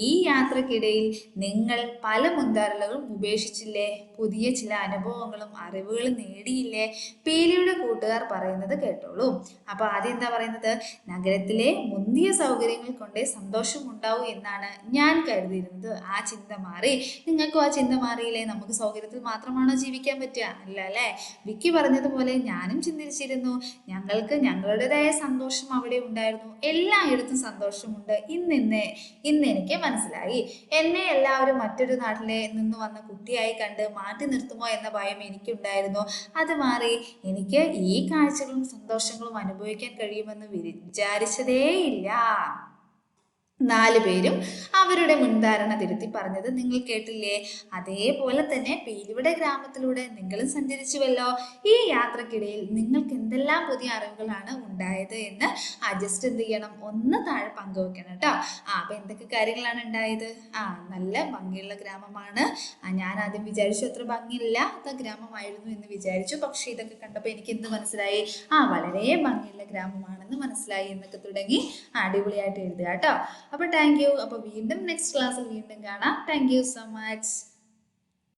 ഈ യാത്രക്കിടയിൽ നിങ്ങൾ പല മുൻധാരണകളും ഉപേക്ഷിച്ചില്ലേ? പുതിയ ചില അനുഭവങ്ങളും അറിവുകളും നേടിയില്ലേ? പീലിയുടെ കൂട്ടുകാർ പറയുന്നത് കേട്ടോളൂ. അപ്പൊ ആദ്യം എന്താ പറയുന്നത്? നഗരത്തിലെ മുന്തിയ സൗകര്യങ്ങൾ കൊണ്ടേ സന്തോഷം ഉണ്ടാവൂ എന്നാണ് ഞാൻ കരുതിയിരുന്നത്. ആ ചിന്ത മാറി. നിങ്ങൾക്കും ആ ചിന്ത മാറിയില്ലേ? നമുക്ക് സൗകര്യത്തിൽ മാത്രമാണോ ജീവിക്കാൻ പറ്റുക? അല്ല അല്ലേ? വിക്കി പറഞ്ഞതുപോലെ ഞാനും ചിന്തിച്ചിരുന്നു. ഞങ്ങൾക്ക് ഞങ്ങളുടേതായ സന്തോഷം അവിടെ ഉണ്ടായിരുന്നു. എല്ലായിടത്തും സന്തോഷമുണ്ട്. ഇന്നിന്ന് ഇന്ന് എനിക്ക് മനസ്സിലായി. എന്നെ എല്ലാവരും മറ്റൊരു നാട്ടിലെ നിന്ന് വന്ന കുട്ടിയായി കണ്ട് മാറ്റി നിർത്തുമോ എന്ന ഭയം എനിക്കുണ്ടായിരുന്നു. അത് മാറി എനിക്ക് ഈ കാഴ്ചകളും സന്തോഷങ്ങളും അനുഭവിക്കാൻ കഴിയുമെന്ന് വിചാരിച്ചതേയില്ല. നാല് പേരും അവരുടെ മുൻധാരണ തിരുത്തി പറഞ്ഞത് നിങ്ങൾ കേട്ടില്ലേ? അതേപോലെ തന്നെ പേരുവിടെ ഗ്രാമത്തിലൂടെ നിങ്ങളും സഞ്ചരിച്ചുവല്ലോ. ഈ യാത്രക്കിടയിൽ നിങ്ങൾക്ക് എന്തെല്ലാം പുതിയ അറിവുകളാണ് ഉണ്ടായത് എന്ന് അഡ്ജസ്റ്റ് എന്ത് ചെയ്യണം? ഒന്ന് താഴെ പങ്കുവെക്കണം കേട്ടോ. ആ അപ്പൊ എന്തൊക്കെ കാര്യങ്ങളാണ് ഉണ്ടായത്? ആ നല്ല ഭംഗിയുള്ള ഗ്രാമമാണ്. ഞാൻ ആദ്യം വിചാരിച്ചു അത്ര ഭംഗിയില്ലാത്ത ഗ്രാമമായിരുന്നു എന്ന് വിചാരിച്ചു. പക്ഷെ ഇതൊക്കെ കണ്ടപ്പോൾ എനിക്ക് എന്ത് മനസ്സിലായി? ആ വളരെ ഭംഗിയുള്ള ഗ്രാമമാണെന്ന് മനസ്സിലായി എന്നൊക്കെ തുടങ്ങി അടിപൊളിയായിട്ട് എഴുതുക കേട്ടോ. അപ്പോൾ താങ്ക് യു അപ്പോൾ വീണ്ടും നെക്സ്റ്റ് ക്ലാസ്സിൽ വീണ്ടും കാണാം. Thank you so much